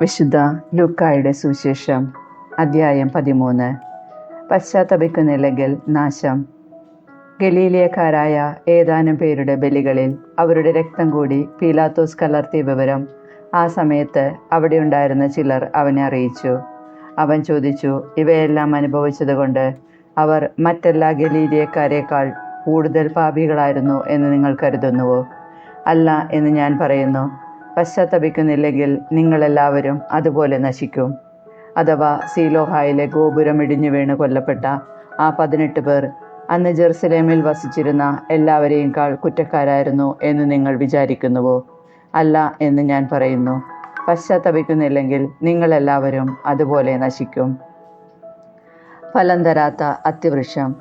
വിശുദ്ധ ലൂക്കായുടെ സുവിശേഷം അധ്യായം പതിമൂന്ന്. പശ്ചാത്തപിക്കുന്നില്ലെങ്കിൽ നാശം. ഗലീലിയക്കാരായ ഏതാനും പേരുടെ ബലികളിൽ അവരുടെ രക്തം കൂടി പീലാത്തോസ് കലർത്തിയ വിവരം ആ സമയത്ത് അവിടെ ഉണ്ടായിരുന്ന ചിലർ അവനെ അറിയിച്ചു. അവൻ ചോദിച്ചു ഇവയെല്ലാം അനുഭവിച്ചതുകൊണ്ട് അവർ മറ്റെല്ലാ ഗലീലിയക്കാരേക്കാൾ കൂടുതൽ പാപികളായിരുന്നു എന്ന് നിങ്ങൾ കരുതുന്നുവോ? അല്ല എന്ന് ഞാൻ പറയുന്നു. പശ്ചാത്തപിക്കുന്നില്ലെങ്കിൽ നിങ്ങളെല്ലാവരും അതുപോലെ നശിക്കും. അഥവാ സീലോഹായിലെ ഗോപുരം ഇടിഞ്ഞു വീണ് കൊല്ലപ്പെട്ട ആ പതിനെട്ട് പേർ അന്ന് ജെറുസലേമിൽ വസിച്ചിരുന്ന എല്ലാവരെയും കാൾ കുറ്റക്കാരായിരുന്നു എന്ന് നിങ്ങൾ വിചാരിക്കുന്നുവോ? അല്ല എന്ന് ഞാൻ പറയുന്നു. പശ്ചാത്തപിക്കുന്നില്ലെങ്കിൽ നിങ്ങളെല്ലാവരും അതുപോലെ നശിക്കും. ഫലം തരാത്ത അത്തിവൃക്ഷം.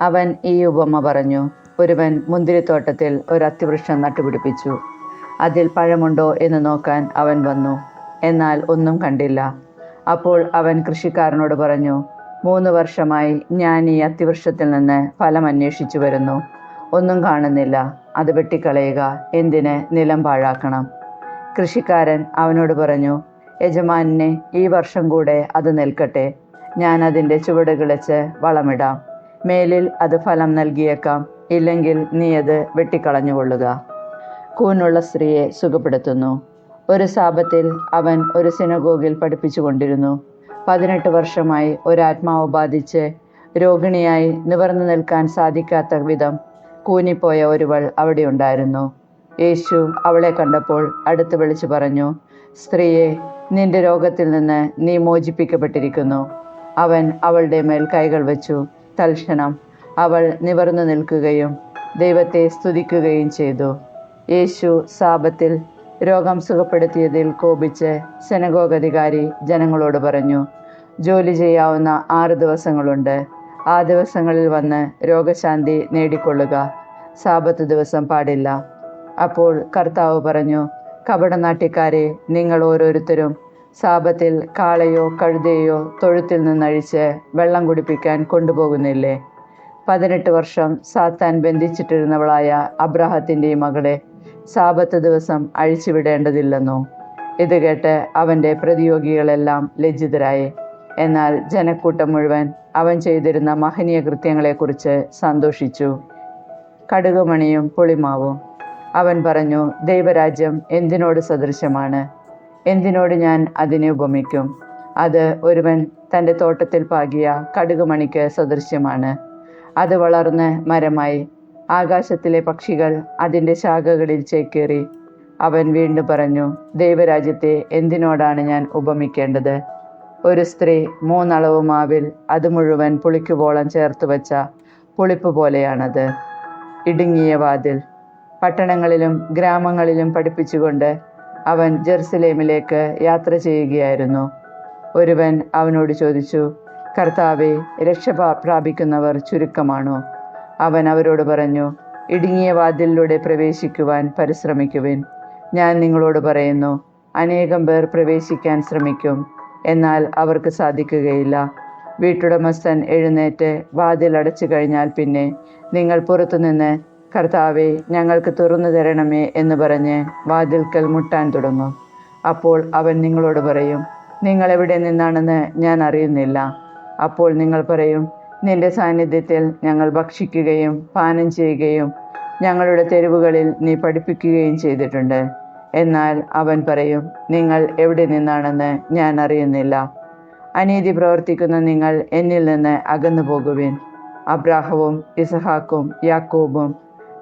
അവൻ ഈ ഉപമ പറഞ്ഞു. ഒരുവൻ മുന്തിരിത്തോട്ടത്തിൽ ഒരു അത്തിവൃക്ഷം നട്ടുപിടിപ്പിച്ചു. അതിൽ പഴമുണ്ടോ എന്ന് നോക്കാൻ അവൻ വന്നു. എന്നാൽ ഒന്നും കണ്ടില്ല. അപ്പോൾ അവൻ കൃഷിക്കാരനോട് പറഞ്ഞു മൂന്ന് വർഷമായി ഞാൻ ഈ അത്തിവൃക്ഷത്തിൽ നിന്ന് ഫലം അന്വേഷിച്ചു വരുന്നു. ഒന്നും കാണുന്നില്ല. അത് വെട്ടിക്കളയുക. എന്തിന്? നിലം പാഴാക്കണം. കൃഷിക്കാരൻ അവനോട് പറഞ്ഞു യജമാനെ ഈ വർഷം കൂടെ അത് നിൽക്കട്ടെ. ഞാൻ അതിന്റെ ചുവട് കിളച്ച് വളമിടാം. മേലിൽ അത് ഫലം നൽകിയേക്കാം. ഇല്ലെങ്കിൽ നീ അത് വെട്ടിക്കളഞ്ഞുകൊള്ളുക. കൂനുള്ള സ്ത്രീയെ സുഖപ്പെടുത്തുന്നു. ഒരു സാപത്തിൽ അവൻ ഒരു സിനഗോഗിൽ പഠിപ്പിച്ചു കൊണ്ടിരുന്നു. പതിനെട്ട് വർഷമായി ഒരാത്മാവ് ബാധിച്ച് രോഗിണിയായി നിവർന്നു നിൽക്കാൻ സാധിക്കാത്ത വിധം കൂനിപ്പോയ ഒരുവൾ അവിടെ ഉണ്ടായിരുന്നു യേശു അവളെ കണ്ടപ്പോൾ അടുത്ത് വിളിച്ചു പറഞ്ഞു സ്ത്രീയെ നിന്റെ രോഗത്തിൽ നിന്ന് നീ മോചിപ്പിക്കപ്പെട്ടിരിക്കുന്നു. അവൻ അവളുടെ മേൽ കൈകൾ വെച്ചു. തൽക്ഷണം അവൾ നിവർന്നു നിൽക്കുകയും ദൈവത്തെ സ്തുതിക്കുകയും ചെയ്തു. യേശു സാപത്തിൽ രോഗം സുഖപ്പെടുത്തിയതിൽ കോപിച്ച് സെനഗോഗധികാരി ജനങ്ങളോട് പറഞ്ഞു ജോലി ചെയ്യാവുന്ന ആറ് ദിവസങ്ങളുണ്ട്. ആ ദിവസങ്ങളിൽ വന്ന് രോഗശാന്തി നേടിക്കൊള്ളുക. സാപത്ത് ദിവസം പാടില്ല. അപ്പോൾ കർത്താവ് പറഞ്ഞു കപടനാട്ടിക്കാരെ നിങ്ങൾ ഓരോരുത്തരും സാപത്തിൽ കാളയോ കഴുതയോ തൊഴുത്തിൽ നിന്നഴിച്ച് വെള്ളം കുടിപ്പിക്കാൻ കൊണ്ടുപോകുന്നില്ലേ? പതിനെട്ട് വർഷം സാത്താൻ ബന്ധിച്ചിട്ടിരുന്നവളായ അബ്രാഹത്തിന്റെ മകളെ സാപത്ത് ദിവസം അഴിച്ചുവിടേണ്ടതില്ലെന്നോ? ഇത് കേട്ട് അവന്റെ പ്രതിയോഗികളെല്ലാം ലജ്ജിതരായി. എന്നാൽ ജനക്കൂട്ടം മുഴുവൻ അവൻ ചെയ്തിരുന്ന മഹനീയ കൃത്യങ്ങളെക്കുറിച്ച് സന്തോഷിച്ചു. കടുകുമണിയും പുളിമാവും. അവൻ പറഞ്ഞു ദൈവരാജ്യം എന്തിനോട് സദൃശമാണ് എന്തിനോട് ഞാൻ അതിനെ ഉപമിക്കും? അത് ഒരുവൻ തന്റെ തോട്ടത്തിൽ പാകിയ കടുകുമണിക്ക് സദൃശ്യമാണ്. അത് വളർന്ന് മരമായി ആകാശത്തിലെ പക്ഷികൾ അതിന്റെ ശാഖകളിൽ ചേക്കേറി. അവൻ വീണ്ടും പറഞ്ഞു ദൈവരാജ്യത്തെ എന്തിനോടാണ് ഞാൻ ഉപമിക്കേണ്ടത്? ഒരു സ്ത്രീ മൂന്നളവ് മാവിൽ അത് മുഴുവൻ പുളിക്കുവോളം ചേർത്ത് വച്ച പുളിപ്പ് പോലെയാണത്. ഇടുങ്ങിയ വാതിൽ. പട്ടണങ്ങളിലും ഗ്രാമങ്ങളിലും പഠിപ്പിച്ചുകൊണ്ട് അവൻ ജെറുസലേമിലേക്ക് യാത്ര ചെയ്യുകയായിരുന്നു. ഒരുവൻ അവനോട് ചോദിച്ചു കർത്താവെ രക്ഷ പ്രാപിക്കുന്നവർ ചുരുക്കമാണോ? അവൻ അവരോട് പറഞ്ഞു ഇടുങ്ങിയ വാതിലിലൂടെ പ്രവേശിക്കുവാൻ പരിശ്രമിക്കുവിൻ. ഞാൻ നിങ്ങളോട് പറയുന്നു അനേകം പേർ പ്രവേശിക്കാൻ ശ്രമിക്കും എന്നാൽ അവർക്ക് സാധിക്കുകയില്ല. വീട്ടുടമസ്ഥൻ എഴുന്നേറ്റ് വാതിൽ അടച്ചു കഴിഞ്ഞാൽ പിന്നെ നിങ്ങൾ പുറത്തുനിന്ന് കർത്താവെ ഞങ്ങൾക്ക് തുറന്നു തരണമേ എന്ന് പറഞ്ഞ് വാതിൽക്കൽ മുട്ടാൻ തുടങ്ങും. അപ്പോൾ അവൻ നിങ്ങളോട് പറയും നിങ്ങൾ എവിടെ നിന്നാണെന്ന് ഞാൻ അറിയുന്നില്ല. അപ്പോൾ നിങ്ങൾ പറയും നിന്റെ സാന്നിധ്യത്തിൽ ഞങ്ങൾ ഭക്ഷിക്കുകയും പാനം ചെയ്യുകയും ഞങ്ങളുടെ തെരുവുകളിൽ നീ പഠിപ്പിക്കുകയും ചെയ്തിട്ടുണ്ട്. എന്നാൽ അവൻ പറയും നിങ്ങൾ എവിടെ നിന്നാണെന്ന് ഞാൻ അറിയുന്നില്ല. അനീതി പ്രവർത്തിക്കുന്ന നിങ്ങൾ എന്നിൽ നിന്ന് അകന്നു പോകുവിൻ. അബ്രാഹവും ഇസഹാക്കും യാക്കോബും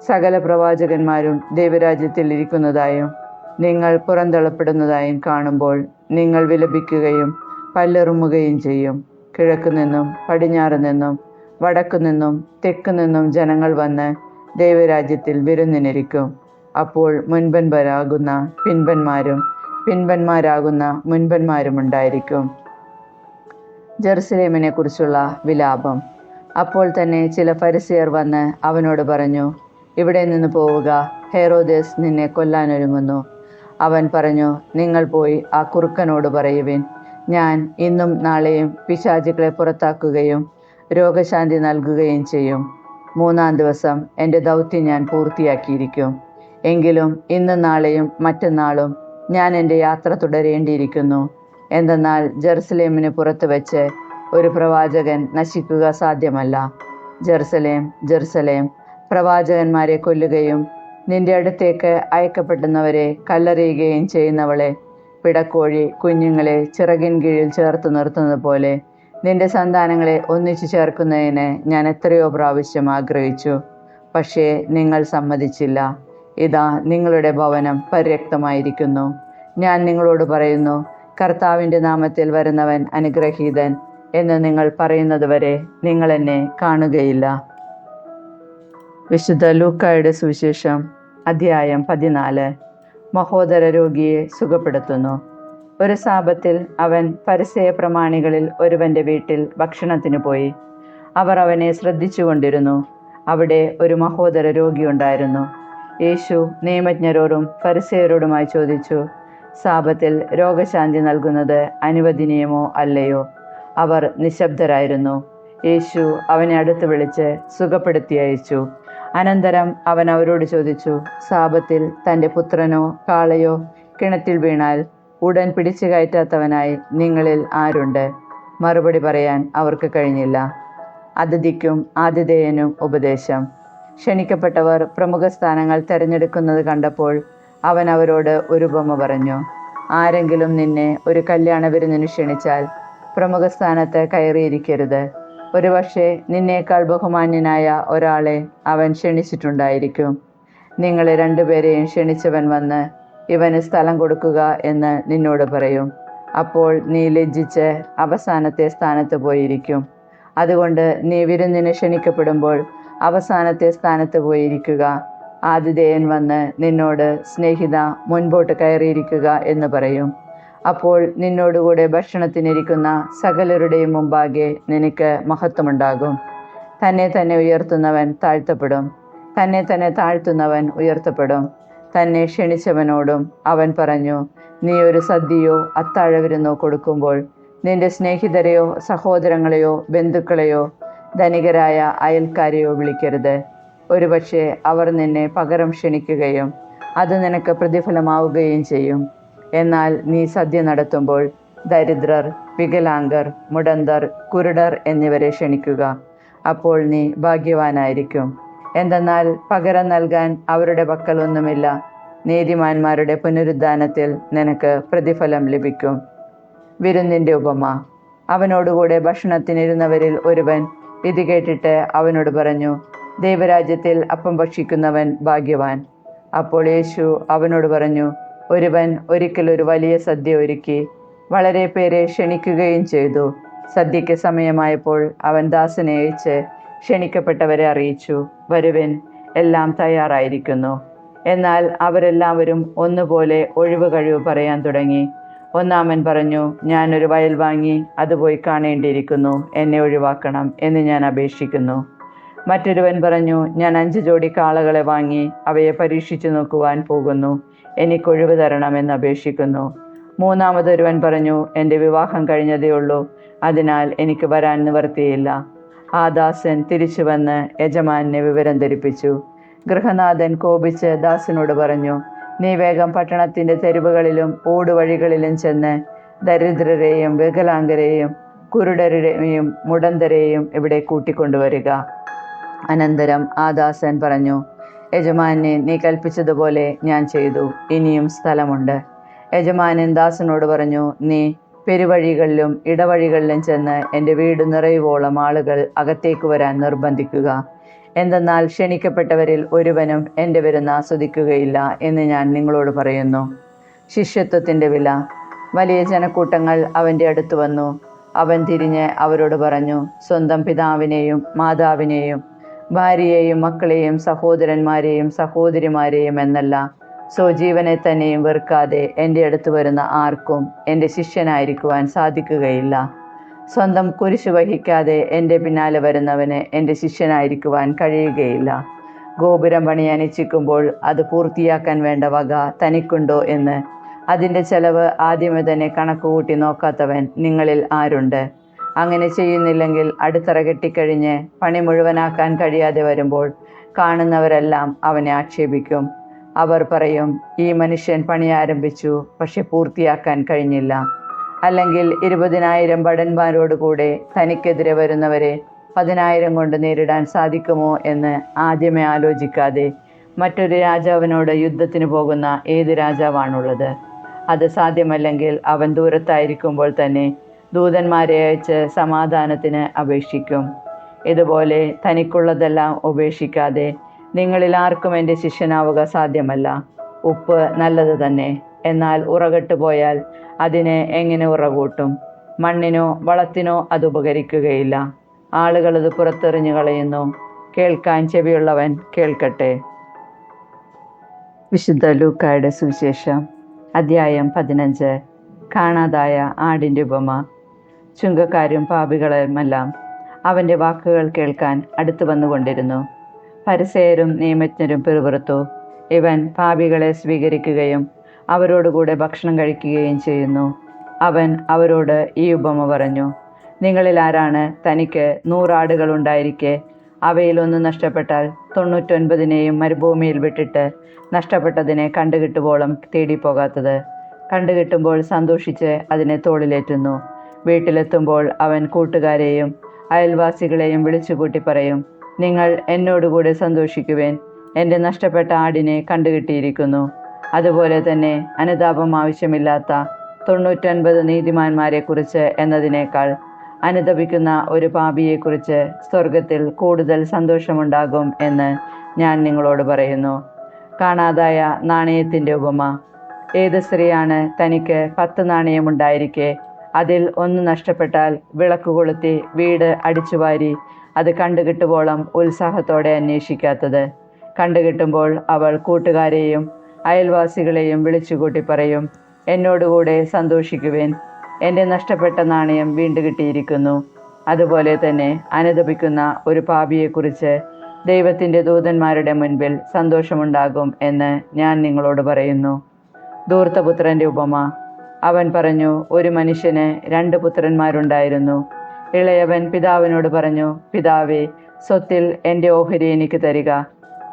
സകല പ്രവാചകന്മാരും ദൈവരാജ്യത്തിൽ ഇരിക്കുന്നതായും നിങ്ങൾ പുറന്തള്ളപ്പെടുന്നതായും കാണുമ്പോൾ നിങ്ങൾ വിലപിക്കുകയും പല്ലെറുമുകയും ചെയ്യും. കിഴക്കു നിന്നും പടിഞ്ഞാറ് നിന്നും വടക്കു നിന്നും തെക്കു നിന്നും ജനങ്ങൾ വന്ന് ദൈവരാജ്യത്തിൽ വിരുന്നിനിരിക്കും. അപ്പോൾ മുൻപൻപരാകുന്ന പിൻപന്മാരും പിൻപന്മാരാകുന്ന മുൻപന്മാരും ഉണ്ടായിരിക്കും. ജെറുസലേമിനെ കുറിച്ചുള്ള വിലാപം. അപ്പോൾ തന്നെ ചില പരിസയർ വന്ന് അവനോട് പറഞ്ഞു ഇവിടെ നിന്ന് പോവുക. ഹെറോദേസ് നിന്നെ കൊല്ലാനൊരുങ്ങുന്നു. അവൻ പറഞ്ഞു നിങ്ങൾ പോയി ആ കുറുക്കനോട് പറയുവിൻ. ഞാൻ ഇന്നും നാളെയും പിശാചുക്കളെ പുറത്താക്കുകയും രോഗശാന്തി നൽകുകയും ചെയ്യും. മൂന്നാം ദിവസം എന്റെ ദൗത്യം ഞാൻ പൂർത്തിയാക്കിയിരിക്കും. എങ്കിലും ഇന്നും നാളെയും മറ്റന്നാളും ഞാൻ എന്റെ യാത്ര തുടരേണ്ടിയിരിക്കുന്നു. എന്തെന്നാൽ ജെറുസലേമിന് പുറത്ത് വെച്ച് ഒരു പ്രവാചകൻ നശിക്കുക സാധ്യമല്ല. ജെറുസലേം ജെറുസലേം പ്രവാചകന്മാരെ കൊല്ലുകയും നിന്റെ അടുത്തേക്ക് അയക്കപ്പെടുന്നവരെ കല്ലെറിയുകയും ചെയ്യുന്നവളെ പിടക്കോഴി കുഞ്ഞുങ്ങളെ ചിറകിൻ കീഴിൽ ചേർത്ത് നിർത്തുന്നത് പോലെ നിന്റെ സന്താനങ്ങളെ ഒന്നിച്ചു ചേർക്കുന്നതിന് ഞാൻ എത്രയോ പ്രാവശ്യം ആഗ്രഹിച്ചു. പക്ഷേ നിങ്ങൾ സമ്മതിച്ചില്ല. ഇതാ നിങ്ങളുടെ ഭവനം പര്യക്തമായിരിക്കുന്നു ഞാൻ നിങ്ങളോട് പറയുന്നു കർത്താവിന്റെ നാമത്തിൽ വരുന്നവൻ അനുഗ്രഹീതൻ എന്ന് നിങ്ങൾ പറയുന്നതുവരെ നിങ്ങൾ എന്നെ കാണുകയില്ല. വിശുദ്ധ ലൂക്കായുടെ സുവിശേഷം അധ്യായം പതിനാല്. മഹോദര രോഗിയെ സുഖപ്പെടുത്തുന്നു. ഒരു സാപത്തിൽ അവൻ പരിസയ പ്രമാണികളിൽ ഒരുവന്റെ വീട്ടിൽ ഭക്ഷണത്തിന് പോയി. അവർ അവനെ ശ്രദ്ധിച്ചുകൊണ്ടിരുന്നു. അവിടെ ഒരു മഹോദര രോഗിയുണ്ടായിരുന്നു യേശു നിയമജ്ഞരോടും പരിസയരോടുമായി ചോദിച്ചു സാപത്തിൽ രോഗശാന്തി നൽകുന്നത് അനുവദനീയമോ അല്ലയോ? അവർ നിശബ്ദരായിരുന്നു. യേശു അവനെ അടുത്ത് വിളിച്ച് സുഖപ്പെടുത്തി അയച്ചു. അനന്തരം അവൻ അവരോട് ചോദിച്ചു സാപത്തിൽ തന്റെ പുത്രനോ കാളയോ കിണറ്റിൽ വീണാൽ ഉടൻ പിടിച്ചു കയറ്റാത്തവനായി നിങ്ങളിൽ ആരുണ്ട്? മറുപടി പറയാൻ അവർക്ക് കഴിഞ്ഞില്ല. അതിഥിക്കും ആതിഥേയനും ഉപദേശം. ക്ഷണിക്കപ്പെട്ടവർ പ്രമുഖ സ്ഥാനങ്ങൾ തിരഞ്ഞെടുക്കുന്നത് കണ്ടപ്പോൾ അവൻ അവരോട് ഒരു ഉപമ പറഞ്ഞു ആരെങ്കിലും നിന്നെ ഒരു കല്യാണ വിരുന്നിന് ക്ഷണിച്ചാൽ പ്രമുഖ സ്ഥാനത്ത് കയറിയിരിക്കരുത്. ഒരുപക്ഷെ നിന്നേക്കാൾ ബഹുമാന്യനായ ഒരാളെ അവൻ ക്ഷണിച്ചിട്ടുണ്ടായിരിക്കും. നിങ്ങളെ രണ്ടുപേരെയും ക്ഷണിച്ചവൻ വന്ന് ഇവന് സ്ഥലം കൊടുക്കുക എന്ന് നിന്നോട് പറയും. അപ്പോൾ നീ ലജ്ജിച്ച് അവസാനത്തെ സ്ഥാനത്ത് പോയിരിക്കും. അതുകൊണ്ട് നീ വിരുന്നിന് ക്ഷണിക്കപ്പെടുമ്പോൾ അവസാനത്തെ സ്ഥാനത്ത് പോയിരിക്കുക. ആതിഥേയൻ വന്ന് നിന്നോട് സ്നേഹിത മുൻപോട്ട് കയറിയിരിക്കുക എന്ന് പറയും. അപ്പോൾ നിന്നോടുകൂടെ ഭക്ഷണത്തിനിരിക്കുന്ന സകലരുടെയും മുമ്പാകെ നിനക്ക് മഹത്വമുണ്ടാകും. തന്നെ തന്നെ ഉയർത്തുന്നവൻ താഴ്ത്തപ്പെടും. തന്നെ തന്നെ താഴ്ത്തുന്നവൻ ഉയർത്തപ്പെടും. തന്നെ ക്ഷണിച്ചവനോടും അവൻ പറഞ്ഞു നീ ഒരു സദ്യയോ അത്താഴവിരുന്നോ കൊടുക്കുമ്പോൾ നിന്റെ സ്നേഹിതരെയോ സഹോദരങ്ങളെയോ ബന്ധുക്കളെയോ ധനികരായ അയൽക്കാരെയോ വിളിക്കരുത്. ഒരുപക്ഷെ അവർ നിന്നെ പകരം ക്ഷണിക്കുകയും അത് നിനക്ക് പ്രതിഫലമാവുകയും ചെയ്യും. എന്നാൽ നീ സദ്യ നടത്തുമ്പോൾ ദരിദ്രർ വികലാംഗർ മുടന്തർ കുരുടർ എന്നിവരെ ക്ഷണിക്കുക. അപ്പോൾ നീ ഭാഗ്യവാനായിരിക്കും. എന്തെന്നാൽ പകരം നൽകാൻ അവരുടെ പക്കലൊന്നുമില്ല. നീതിമാന്മാരുടെ പുനരുദ്ധാനത്തിൽ നിനക്ക് പ്രതിഫലം ലഭിക്കും. വിരുന്നിന്റെ ഉപമ. അവനോടുകൂടെ ഭക്ഷണത്തിനിരുന്നവരിൽ ഒരുവൻ ഇത് കേട്ടിട്ട് അവനോട് പറഞ്ഞു ദൈവരാജ്യത്തിൽ അപ്പം ഭക്ഷിക്കുന്നവൻ ഭാഗ്യവാൻ. അപ്പോൾ യേശു അവനോട് പറഞ്ഞു ഒരുവൻ ഒരിക്കൽ ഒരു വലിയ സദ്യ ഒരുക്കി വളരെ പേരെ ക്ഷണിക്കുകയും ചെയ്തു. സദ്യയ്ക്ക് സമയമായപ്പോൾ അവൻ ദാസനെ അയച്ച് ക്ഷണിക്കപ്പെട്ടവരെ അറിയിച്ചു. വരുവിൻ എല്ലാം തയ്യാറായിരിക്കുന്നു. എന്നാൽ അവരെല്ലാവരും ഒന്നുപോലെ ഒഴിവ് കഴിവ് പറയാൻ തുടങ്ങി. ഒന്നാമൻ പറഞ്ഞു ഞാനൊരു വയൽ വാങ്ങി അത് പോയി കാണേണ്ടിയിരിക്കുന്നു. എന്നെ ഒഴിവാക്കണം എന്ന് ഞാൻ അപേക്ഷിക്കുന്നു. മറ്റൊരുവൻ പറഞ്ഞു ഞാൻ അഞ്ച് ജോഡി കാളകളെ വാങ്ങി അവയെ പരീക്ഷിച്ചു നോക്കുവാൻ പോകുന്നു. എനിക്കൊഴിവ് തരണമെന്ന് അപേക്ഷിക്കുന്നു. മൂന്നാമതൊരുവൻ പറഞ്ഞു എന്റെ വിവാഹം കഴിഞ്ഞതേ ഉള്ളൂ. അതിനാൽ എനിക്ക് വരാൻ നിവർത്തിയില്ല. ആ ദാസൻ തിരിച്ചു വന്ന് യജമാനെ വിവരം ധരിപ്പിച്ചു. ഗൃഹനാഥൻ കോപിച്ച് ദാസനോട് പറഞ്ഞു നീ വേഗം പട്ടണത്തിന്റെ തെരുവുകളിലും ഓടുവഴികളിലും ചെന്ന് ദരിദ്രരെയും വികലാംഗരെയും കുരുടരുടെയും മുടന്തരെയും ഇവിടെ കൂട്ടിക്കൊണ്ടുവരിക. അനന്തരം ആ ദാസൻ പറഞ്ഞു യജമാനെ നീ കൽപ്പിച്ചതുപോലെ ഞാൻ ചെയ്തു. ഇനിയും സ്ഥലമുണ്ട്. യജമാനൻ ദാസനോട് പറഞ്ഞു നീ പെരുവഴികളിലും ഇടവഴികളിലും ചെന്ന് എന്റെ വീട് നിറയുവോളം ആളുകൾ അകത്തേക്ക് വരാൻ നിർബന്ധിക്കുക. എന്തെന്നാൽ ക്ഷണിക്കപ്പെട്ടവരിൽ ഒരുവനും എന്റെ വരുന്ന ആസ്വദിക്കുകയില്ല എന്ന് ഞാൻ നിങ്ങളോട് പറയുന്നു. ശിഷ്യത്വത്തിന്റെ വില. വലിയ ജനക്കൂട്ടങ്ങൾ അവന്റെ അടുത്ത് വന്നു. അവൻ തിരിഞ്ഞ് അവരോട് പറഞ്ഞു സ്വന്തം പിതാവിനെയും മാതാവിനെയും ഭാര്യയെയും മക്കളെയും സഹോദരന്മാരെയും സഹോദരിമാരെയും എന്നല്ല സ്വജീവനെ തന്നെയും വെറുക്കാതെ എന്റെ അടുത്ത് വരുന്ന ആർക്കും എന്റെ ശിഷ്യനായിരിക്കുവാൻ സാധിക്കുകയില്ല. സ്വന്തം കുരിശ് വഹിക്കാതെ എന്റെ പിന്നാലെ വരുന്നവന് എന്റെ ശിഷ്യനായിരിക്കുവാൻ കഴിയുകയില്ല. ഗോപുരം പണിയാൻ ഇച്ഛിക്കുമ്പോൾ അത് പൂർത്തിയാക്കാൻ വേണ്ട വക തനിക്കുണ്ടോ എന്ന്. അതിന്റെ ചെലവ് ആദ്യമേ തന്നെ കണക്കുകൂട്ടി നോക്കാത്തവൻ നിങ്ങളിൽ ആരുണ്ട്? അങ്ങനെ ചെയ്യുന്നില്ലെങ്കിൽ അടിത്തറ കെട്ടിക്കഴിഞ്ഞ് പണി മുഴുവനാക്കാൻ കഴിയാതെ വരുമ്പോൾ കാണുന്നവരെല്ലാം അവനെ ആക്ഷേപിക്കും. അവർ പറയും ഈ മനുഷ്യൻ പണി ആരംഭിച്ചു പക്ഷെ പൂർത്തിയാക്കാൻ കഴിഞ്ഞില്ല. അല്ലെങ്കിൽ ഇരുപതിനായിരം ഭടന്മാരോട് കൂടെ തനിക്കെതിരെ വരുന്നവരെ പതിനായിരം കൊണ്ട് നേരിടാൻ സാധിക്കുമോ എന്ന് ആദ്യമേ ആലോചിക്കാതെ മറ്റൊരു രാജാവിനോട് യുദ്ധത്തിന് പോകുന്ന ഏത് രാജാവാണുള്ളത്? അത് സാധ്യമല്ലെങ്കിൽ അവൻ ദൂരത്തായിരിക്കുമ്പോൾ തന്നെ ദൂതന്മാരെ അയച്ച് സമാധാനത്തിന് അപേക്ഷിക്കും. ഇതുപോലെ തനിക്കുള്ളതെല്ലാം ഉപേക്ഷിക്കാതെ നിങ്ങളിൽ ആർക്കും എന്റെ ശിഷ്യനാവുക സാധ്യമല്ല. ഉപ്പ് നല്ലത് തന്നെ. എന്നാൽ ഉറകെട്ട് പോയാൽ അതിന് എങ്ങനെ ഉറകൂട്ടും? മണ്ണിനോ വളത്തിനോ അത് ഉപകരിക്കുകയില്ല. ആളുകൾ അത് പുറത്തെറിഞ്ഞു കളയുന്നു. കേൾക്കാൻ ചെവിയുള്ളവൻ കേൾക്കട്ടെ. വിശുദ്ധ ലൂക്കായുടെ സുവിശേഷം അധ്യായം പതിനഞ്ച്. കാണാതായ ആടിന്റെ ഉപമ. ചുങ്കക്കാരും പാപികളുമെല്ലാം അവന്റെ വാക്കുകൾ കേൾക്കാൻ അടുത്തു വന്നുകൊണ്ടിരുന്നു. പരിസയരും നിയമജ്ഞരും പിറുപിറുത്തു. ഇവൻ പാപികളെ സ്വീകരിക്കുകയും അവരോടുകൂടെ ഭക്ഷണം കഴിക്കുകയും ചെയ്യുന്നു. അവൻ അവരോട് ഈ ഉപമ പറഞ്ഞു നിങ്ങളിൽ ആരാണ് തനിക്ക് നൂറാടുകൾ ഉണ്ടായിരിക്കെ? അവയിലൊന്ന് നഷ്ടപ്പെട്ടാൽ തൊണ്ണൂറ്റൊൻപതിനെയും മരുഭൂമിയിൽ വിട്ടിട്ട് നഷ്ടപ്പെട്ടതിനെ കണ്ടുകിട്ടുവോളം തേടിപ്പോകാത്തത്. കണ്ടുകിട്ടുമ്പോൾ സന്തോഷിച്ച് അതിനെ തോളിലേറ്റുന്നു. വീട്ടിലെത്തുമ്പോൾ അവൻ കൂട്ടുകാരെയും അയൽവാസികളെയും വിളിച്ചുകൂട്ടി പറയും നിങ്ങൾ എന്നോടുകൂടെ സന്തോഷിക്കുവേൻ. എന്റെ നഷ്ടപ്പെട്ട ആടിനെ കണ്ടുകിട്ടിയിരിക്കുന്നു. അതുപോലെ തന്നെ അനുതാപം ആവശ്യമില്ലാത്ത തൊണ്ണൂറ്റൊൻപത് നീതിമാന്മാരെക്കുറിച്ച് എന്നതിനേക്കാൾ അനുതപിക്കുന്ന ഒരു പാപിയെക്കുറിച്ച് സ്വർഗത്തിൽ കൂടുതൽ സന്തോഷമുണ്ടാകും എന്ന് ഞാൻ നിങ്ങളോട് പറയുന്നു. കാണാതായ നാണയത്തിന്റെ ഉപമ. ഏത് സ്ത്രീയാണ് തനിക്ക് പത്ത് നാണയമുണ്ടായിരിക്കെ അതിൽ ഒന്ന് നഷ്ടപ്പെട്ടാൽ വിളക്ക് കൊളുത്തി വീട് അടിച്ചുവാരി അത് കണ്ടുകിട്ടുവോളം ഉത്സാഹത്തോടെ അന്വേഷിക്കാത്തത്. കണ്ടുകിട്ടുമ്പോൾ അവൾ കൂട്ടുകാരെയും അയൽവാസികളെയും വിളിച്ചുകൂട്ടി പറയും എന്നോടുകൂടെ സന്തോഷിക്കുവേൻ. എന്റെ നഷ്ടപ്പെട്ട നാണയം വീണ്ടു കിട്ടിയിരിക്കുന്നു. അതുപോലെ തന്നെ അനുദപിക്കുന്ന ഒരു പാപിയെക്കുറിച്ച് ദൈവത്തിന്റെ ദൂതന്മാരുടെ മുൻപിൽ സന്തോഷമുണ്ടാകും എന്ന് ഞാൻ നിങ്ങളോട് പറയുന്നു. ധൂർത്തപുത്രന്റെ ഉപമ. അവൻ പറഞ്ഞു ഒരു മനുഷ്യന് രണ്ട് പുത്രന്മാരുണ്ടായിരുന്നു. ഇളയവൻ പിതാവിനോട് പറഞ്ഞു പിതാവേ സ്വത്തിൽ എന്റെ ഓഹരി എനിക്ക് തരിക.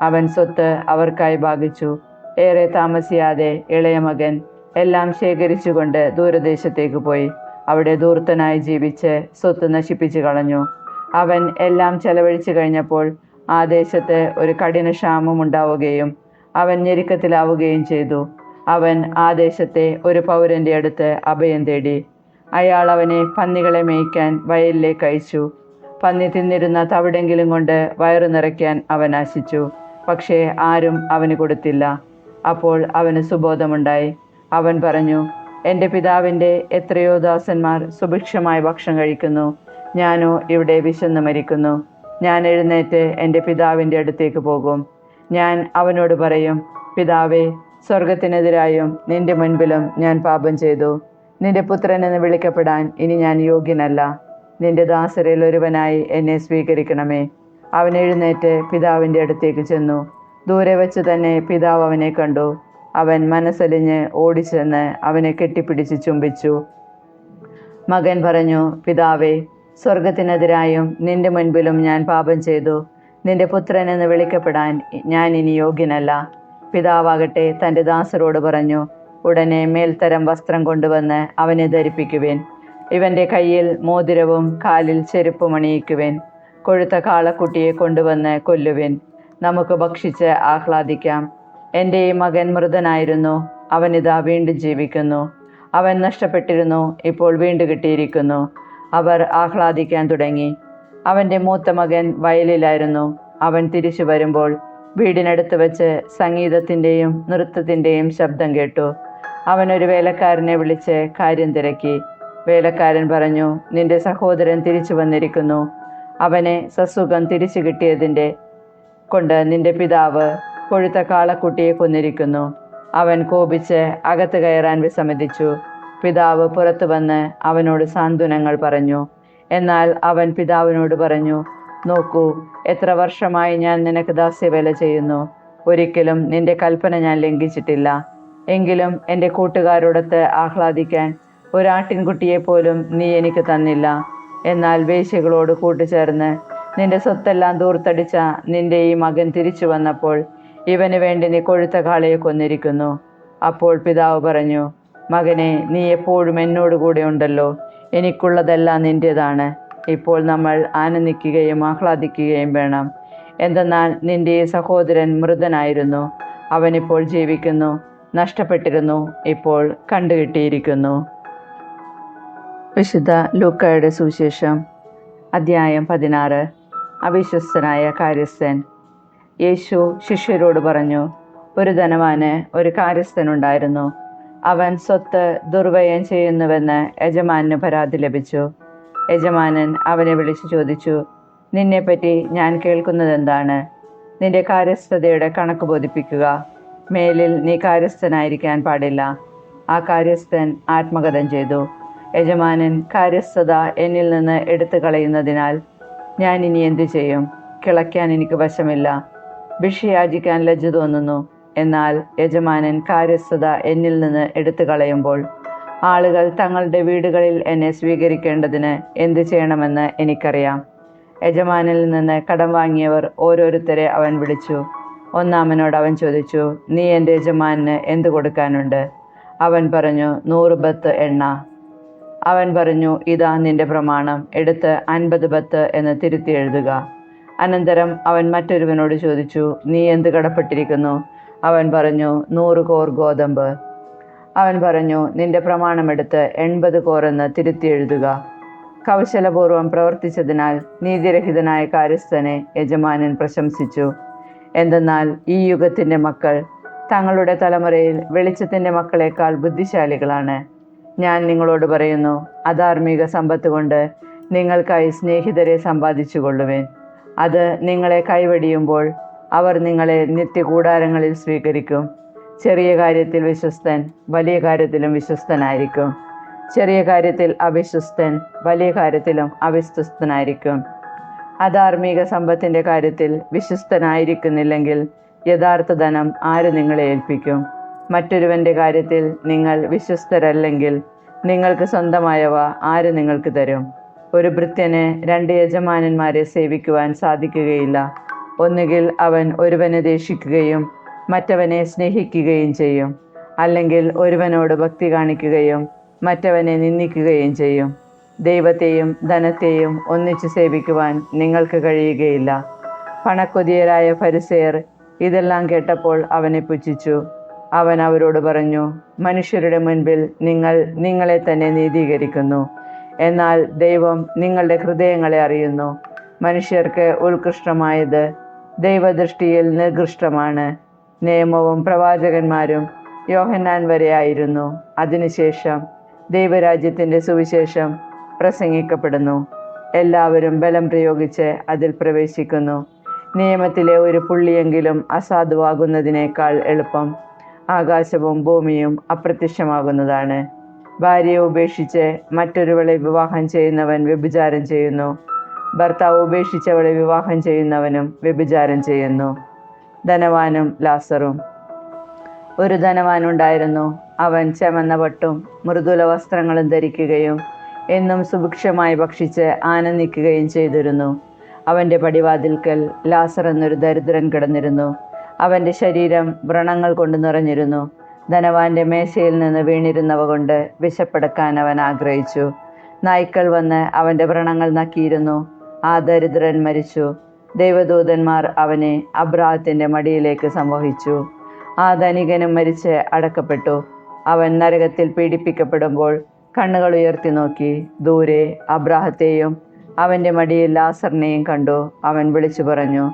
അവൻ സ്വത്ത് അവർക്കായി ഭാഗിച്ചു. ഏറെ താമസിയാതെ ഇളയ മകൻ എല്ലാം ശേഖരിച്ചുകൊണ്ട് ദൂരദേശത്തേക്ക് പോയി. അവിടെ ദൂർത്തനായി ജീവിച്ച് സ്വത്ത് നശിപ്പിച്ചു കളഞ്ഞു. അവൻ എല്ലാം ചെലവഴിച്ചു കഴിഞ്ഞപ്പോൾ ആ ദേശത്ത് ഒരു കഠിന ക്ഷാമം ഉണ്ടാവുകയും അവൻ ഞെരുക്കത്തിലാവുകയും ചെയ്തു. അവൻ ആ ദേശത്തെ ഒരു പൗരന്റെ അടുത്ത് അഭയം തേടി. അയാൾ അവനെ പന്നികളെ മേയ്ക്കാൻ വയലിലേക്ക് അയച്ചു. പന്നി തിന്നിരുന്ന തവിടെങ്കിലും കൊണ്ട് വയറു നിറയ്ക്കാൻ അവൻ ആശിച്ചു. പക്ഷേ ആരും അവന് കൊടുത്തില്ല. അപ്പോൾ അവന് സുബോധമുണ്ടായി. അവൻ പറഞ്ഞു എന്റെ പിതാവിന്റെ എത്രയോ ദാസന്മാർ സുഭിക്ഷമായ ഭക്ഷണം കഴിക്കുന്നു. ഞാനോ ഇവിടെ വിശന്ന് മരിക്കുന്നു. ഞാൻ എഴുന്നേറ്റ് എന്റെ പിതാവിന്റെ അടുത്തേക്ക് പോകും. ഞാൻ അവനോട് പറയും പിതാവേ സ്വർഗത്തിനെതിരായും നിന്റെ മുൻപിലും ഞാൻ പാപം ചെയ്തു. നിന്റെ പുത്രൻ എന്ന് വിളിക്കപ്പെടാൻ ഇനി ഞാൻ യോഗ്യനല്ല. നിന്റെ ദാസരിൽ ഒരുവനായി എന്നെ സ്വീകരിക്കണമേ. അവൻ എഴുന്നേറ്റ് പിതാവിന്റെ അടുത്തേക്ക് ചെന്നു. ദൂരെ വെച്ച് തന്നെ പിതാവ് അവനെ കണ്ടു. അവൻ മനസ്സലിഞ്ഞ് ഓടിച്ചെന്ന് അവനെ കെട്ടിപ്പിടിച്ച് ചുംബിച്ചു. മകൻ പറഞ്ഞു പിതാവേ സ്വർഗത്തിനെതിരായും നിന്റെ മുൻപിലും ഞാൻ പാപം ചെയ്തു. നിന്റെ പുത്രൻ എന്ന് വിളിക്കപ്പെടാൻ ഞാൻ ഇനി യോഗ്യനല്ല. പിതാവാകട്ടെ തന്റെ ദാസരോട് പറഞ്ഞു ഉടനെ മേൽത്തരം വസ്ത്രം കൊണ്ടുവന്ന് അവനെ ധരിപ്പിക്കുവേൻ. ഇവന്റെ കയ്യിൽ മോതിരവും കാലിൽ ചെരുപ്പും അണിയിക്കുവേൻ. കൊഴുത്ത കാളക്കുട്ടിയെ കൊണ്ടുവന്ന് കൊല്ലുവേൻ. നമുക്ക് ഭക്ഷിച്ച് ആഹ്ലാദിക്കാം. എന്റെ ഈ മകൻ മൃതനായിരുന്നു. അവനിതാ വീണ്ടും ജീവിക്കുന്നു. അവൻ നഷ്ടപ്പെട്ടിരുന്നു. ഇപ്പോൾ വീണ്ടും കിട്ടിയിരിക്കുന്നു. അവർ ആഹ്ലാദിക്കാൻ തുടങ്ങി. അവന്റെ മൂത്ത മകൻ വയലിലായിരുന്നു. അവൻ തിരിച്ചു വരുമ്പോൾ വീടിനടുത്ത് വെച്ച് സംഗീതത്തിന്റെയും നൃത്തത്തിന്റെയും ശബ്ദം കേട്ടു. അവനൊരു വേലക്കാരനെ വിളിച്ച് കാര്യം തിരക്കി. വേലക്കാരൻ പറഞ്ഞു നിന്റെ സഹോദരൻ തിരിച്ചു വന്നിരിക്കുന്നു. അവനെ സസുഖം തിരിച്ചു കിട്ടിയതിന്റെ കൊണ്ട് നിന്റെ പിതാവ് കൊഴുത്ത കാളക്കുട്ടിയെ കൊന്നിരിക്കുന്നു. അവൻ കോപിച്ച് അകത്ത് കയറാൻ വിസമ്മതിച്ചു. പിതാവ് പുറത്തു വന്ന് അവനോട് സാന്ത്വനങ്ങൾ പറഞ്ഞു. എന്നാൽ അവൻ പിതാവിനോട് പറഞ്ഞു നോക്കൂ എത്ര വർഷമായി ഞാൻ നിനക്ക് ദാസ്യവേല ചെയ്യുന്നു. ഒരിക്കലും നിന്റെ കൽപ്പന ഞാൻ ലംഘിച്ചിട്ടില്ല. എങ്കിലും എന്റെ കൂട്ടുകാരോടൊത്ത് ആഹ്ലാദിക്കാൻ ഒരാട്ടിൻകുട്ടിയെ പോലും നീ എനിക്ക് തന്നില്ല. എന്നാൽ വേശ്യകളോട് കൂട്ടുചേർന്ന് നിന്റെ സ്വത്തെല്ലാം ദൂർത്തടിച്ച നിന്റെ ഈ മകൻ തിരിച്ചു വന്നപ്പോൾ ഇവന് വേണ്ടി നീ കൊഴുത്ത കാളയെ കൊന്നിരിക്കുന്നു. അപ്പോൾ പിതാവ് പറഞ്ഞു മകനെ നീ എപ്പോഴും എന്നോട് കൂടെ ഉണ്ടല്ലോ. എനിക്കുള്ളതെല്ലാം നിന്റേതാണ് ഇപ്പോൾ നമ്മൾ ആനന്ദിക്കുകയും ആഹ്ലാദിക്കുകയും വേണം. എന്തെന്നാൽ നിന്റെ സഹോദരൻ മൃതനായിരുന്നു. അവനിപ്പോൾ ജീവിക്കുന്നു നഷ്ടപ്പെട്ടിരുന്നു ഇപ്പോൾ കണ്ടുകിട്ടിയിരിക്കുന്നു. വിശുദ്ധ ലൂക്കയുടെ സുവിശേഷം അദ്ധ്യായം പതിനാറ്. അവിശ്വസ്തനായ കാര്യസ്ഥൻ. യേശു ശിഷ്യരോട് പറഞ്ഞു ഒരു ധനവാന് ഒരു കാര്യസ്ഥനുണ്ടായിരുന്നു. അവൻ സ്വത്ത് ദുർവ്യയം ചെയ്യുന്നുവെന്ന് യജമാനു പരാതി ലഭിച്ചു. യജമാനൻ അവനെ വിളിച്ചു ചോദിച്ചു നിന്നെപ്പറ്റി ഞാൻ കേൾക്കുന്നത് എന്താണ് നിന്റെ കാര്യസ്ഥതയുടെ കണക്ക് ബോധിപ്പിക്കുക. മേലിൽ നീ കാര്യസ്ഥനായിരിക്കാൻ പാടില്ല. ആ കാര്യസ്ഥൻ ആത്മകഥം ചെയ്തു. യജമാനൻ കാര്യസ്ഥത എന്നിൽ നിന്ന് എടുത്തു കളയുന്നതിനാൽ ഞാൻ ഇനി എന്തു ചെയ്യും? കിളയ്ക്കാൻ എനിക്ക് വശമില്ല. ഭിക്ഷയാചിക്കാൻ ലജ്ജ തോന്നുന്നു. എന്നാൽ യജമാനൻ കാര്യസ്ഥത എന്നിൽ നിന്ന് എടുത്തു കളയുമ്പോൾ ആളുകൾ തങ്ങളുടെ വീടുകളിൽ എന്നെ സ്വീകരിക്കേണ്ടതിന് എന്ത് ചെയ്യണമെന്ന് എനിക്കറിയാം. യജമാനിൽ നിന്ന് കടം വാങ്ങിയവർ ഓരോരുത്തരെ അവൻ വിളിച്ചു. ഒന്നാമനോട് അവൻ ചോദിച്ചു നീ എന്റെ യജമാനിന് എന്ത് കൊടുക്കാനുണ്ട്? അവൻ പറഞ്ഞു നൂറ് ബത്ത് എണ്ണ. അവൻ പറഞ്ഞു ഇതാ നിന്റെ പ്രമാണം എടുത്ത് അൻപത് ബത്ത് എന്ന് തിരുത്തി എഴുതുക. അനന്തരം അവൻ മറ്റൊരുവനോട് ചോദിച്ചു നീ എന്ത് കടപ്പെട്ടിരിക്കുന്നു? അവൻ പറഞ്ഞു നൂറ് കോർ ഗോതമ്പ്. അവൻ പറഞ്ഞു നിന്റെ പ്രമാണമെടുത്ത് എൺപത് കോർ എന്ന് തിരുത്തി എഴുതുക. കൗശലപൂർവം പ്രവർത്തിച്ചതിനാൽ നീതിരഹിതനായ കാര്യസ്ഥനെ യജമാനൻ പ്രശംസിച്ചു. എന്തെന്നാൽ ഈ യുഗത്തിന്റെ മക്കൾ തങ്ങളുടെ തലമുറയിൽ വെളിച്ചത്തിന്റെ മക്കളെക്കാൾ ബുദ്ധിശാലികളാണ്. ഞാൻ നിങ്ങളോട് പറയുന്നു അധാർമിക സമ്പത്ത് കൊണ്ട് നിങ്ങൾക്കായി സ്നേഹിതരെ സമ്പാദിച്ചു കൊള്ളുവേൻ അത് നിങ്ങളെ കൈവടിയുമ്പോൾ അവർ നിങ്ങളെ നിത്യകൂടാരങ്ങളിൽ സ്വീകരിക്കും. ചെറിയ കാര്യത്തിൽ വിശ്വസ്തൻ വലിയ കാര്യത്തിലും വിശ്വസ്തനായിരിക്കും. ചെറിയ കാര്യത്തിൽ അവിശ്വസ്തൻ വലിയ കാര്യത്തിലും അവിശ്വസ്തനായിരിക്കും. അധാർമിക സമ്പത്തിന്റെ കാര്യത്തിൽ വിശ്വസ്തനായിരിക്കുന്നില്ലെങ്കിൽ യഥാർത്ഥ ധനം ആര് നിങ്ങളെ ഏൽപ്പിക്കും? മറ്റൊരുവന്റെ കാര്യത്തിൽ നിങ്ങൾ വിശ്വസ്തരല്ലെങ്കിൽ നിങ്ങൾക്ക് സ്വന്തമായവ ആര് നിങ്ങൾക്ക് തരും? ഒരു ഭൃത്യന് രണ്ട് യജമാനന്മാരെ സേവിക്കുവാൻ സാധിക്കുകയില്ല. ഒന്നുകിൽ അവൻ ഒരുവനെ ദേഷിക്കുകയും മറ്റവനെ സ്നേഹിക്കുകയും ചെയ്യും. അല്ലെങ്കിൽ ഒരുവനോട് ഭക്തി കാണിക്കുകയും മറ്റവനെ നിന്ദിക്കുകയും ചെയ്യും. ദൈവത്തെയും ധനത്തെയും ഒന്നിച്ചു സേവിക്കുവാൻ നിങ്ങൾക്ക് കഴിയുകയില്ല. പണക്കൊതിയരായ ഫരിസേർ ഇതെല്ലാം കേട്ടപ്പോൾ അവനെ പുച്ഛിച്ചു. അവൻ അവരോട് പറഞ്ഞു മനുഷ്യരുടെ മുൻപിൽ നിങ്ങൾ നിങ്ങളെ തന്നെ നീതീകരിക്കുന്നു. എന്നാൽ ദൈവം നിങ്ങളുടെ ഹൃദയങ്ങളെ അറിയുന്നു. മനുഷ്യർക്ക് ഉത്കൃഷ്ടമായത് ദൈവദൃഷ്ടിയിൽ നിർകൃഷ്ടമാണ്. നിയമവും പ്രവാചകന്മാരും യോഹന്നാൻ വരെയായിരുന്നു അതിനുശേഷം ദൈവരാജ്യത്തിന്റെ സുവിശേഷം പ്രസംഗിക്കപ്പെടുന്നു. എല്ലാവരും ബലം പ്രയോഗിച്ച് അതിൽ പ്രവേശിക്കുന്നു. നിയമത്തിലെ ഒരു പുള്ളിയെങ്കിലും അസാധുവാകുന്നതിനേക്കാൾ എളുപ്പം ആകാശവും ഭൂമിയും അപ്രത്യക്ഷമാകുന്നതാണ്. ഭാര്യയെ ഉപേക്ഷിച്ച് മറ്റൊരുവളെ വിവാഹം ചെയ്യുന്നവൻ വ്യഭിചാരം ചെയ്യുന്നു. ഭർത്താവ് ഉപേക്ഷിച്ചവളെ വിവാഹം ചെയ്യുന്നവനും വ്യഭിചാരം ചെയ്യുന്നു. ധനവാനും ലാസറും. ഒരു ധനവാനുണ്ടായിരുന്നു. അവൻ ചെമന്ന പട്ടും മൃദുല വസ്ത്രങ്ങളും ധരിക്കുകയും എന്നും സുഭിക്ഷമായി ഭക്ഷിച്ച് ആനന്ദിക്കുകയും ചെയ്തിരുന്നു. അവന്റെ പടിവാതിൽക്കൽ ലാസർ എന്നൊരു ദരിദ്രൻ കിടന്നിരുന്നു. അവന്റെ ശരീരം വ്രണങ്ങൾ കൊണ്ട് നിറഞ്ഞിരുന്നു. ധനവാന്റെ മേശയിൽ നിന്ന് വീണിരുന്നവ കൊണ്ട് വിശപ്പടക്കാൻ അവൻ ആഗ്രഹിച്ചു. നായ്ക്കൾ വന്ന് അവന്റെ വ്രണങ്ങൾ നക്കിയിരുന്നു. ആ ദരിദ്രൻ മരിച്ചു. ദൈവദൂതന്മാർ അവനെ അബ്രാഹത്തിന്റെ മടിയിലേക്ക് സംവഹിച്ചു. ആ ധനികനും മരിച്ച് അടക്കപ്പെട്ടു. അവൻ നരകത്തിൽ പീഡിപ്പിക്കപ്പെടുമ്പോൾ കണ്ണുകൾ ഉയർത്തി നോക്കി. ദൂരെ അബ്രാഹത്തെയും അവന്റെ മടിയിൽ ലാസറിനെയും കണ്ടു. അവൻ വിളിച്ചു പറഞ്ഞു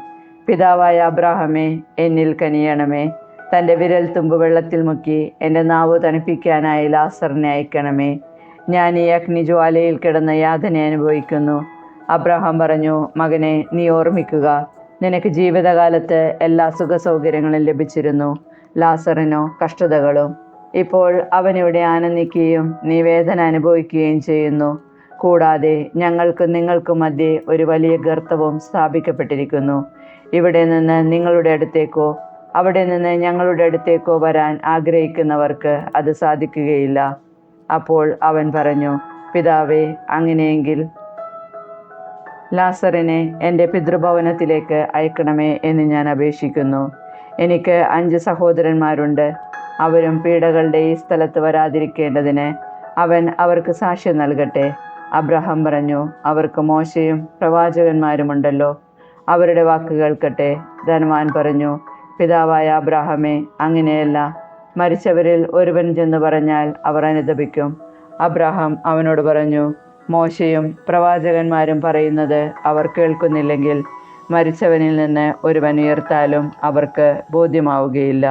പിതാവായ അബ്രാഹമേ എന്നിൽ കനിയണമേ. തന്റെ വിരൽ തുമ്പ് വെള്ളത്തിൽ മുക്കി എന്റെ നാവ് തണുപ്പിക്കാനായി ലാസറിനെ അയക്കണമേ. ഞാൻ ഈ അഗ്നിജ്വാലയിൽ കിടന്ന യാതന അനുഭവിക്കുന്നു. അബ്രഹാം പറഞ്ഞു മകനെ നീ ഓർമ്മിക്കുക നിനക്ക് ജീവിതകാലത്ത് എല്ലാ സുഖ സൗകര്യങ്ങളും ലഭിച്ചിരുന്നു ലാസറിനോ കഷ്ടതകളും. ഇപ്പോൾ അവനിവിടെ ആനന്ദിക്കുകയും നീ വേദന അനുഭവിക്കുകയും ചെയ്യുന്നു. കൂടാതെ ഞങ്ങൾക്ക് നിങ്ങൾക്കും മധ്യേ ഒരു വലിയ ഗർത്തവും സ്ഥാപിക്കപ്പെട്ടിരിക്കുന്നു. ഇവിടെ നിന്ന് നിങ്ങളുടെ അടുത്തേക്കോ അവിടെ നിന്ന് ഞങ്ങളുടെ അടുത്തേക്കോ വരാൻ ആഗ്രഹിക്കുന്നവർക്ക് അത് സാധിക്കുകയില്ല. അപ്പോൾ അവൻ പറഞ്ഞു പിതാവേ അങ്ങനെയെങ്കിൽ ലാസറിനെ എന്റെ പിതൃഭവനത്തിലേക്ക് അയക്കണമേ എന്ന് ഞാൻ അപേക്ഷിക്കുന്നു. എനിക്ക് അഞ്ച് സഹോദരന്മാരുണ്ട്. അവരും പീഡകളുടെ ഈ സ്ഥലത്ത് വരാതിരിക്കേണ്ടതിന് അവൻ അവർക്ക് സാക്ഷ്യം നൽകട്ടെ. അബ്രഹാം പറഞ്ഞു അവർക്ക് മോശയും പ്രവാചകന്മാരുമുണ്ടല്ലോ. അവരുടെ വാക്ക് കേൾക്കട്ടെ. ധനവാൻ പറഞ്ഞു പിതാവായ അബ്രാഹമേ അങ്ങനെയല്ല. മരിച്ചവരിൽ ഒരുവൻ ചെന്ന് പറഞ്ഞാൽ അവർ അനുദപിക്കും. അബ്രാഹാം അവനോട് പറഞ്ഞു മോശയും പ്രവാചകന്മാരും പറയുന്നത് അവർ കേൾക്കുന്നില്ലെങ്കിൽ മരിച്ചവനിൽ നിന്ന് ഒരുവൻ ഉയർത്താലും അവർക്ക് ബോധ്യമാവുകയില്ല.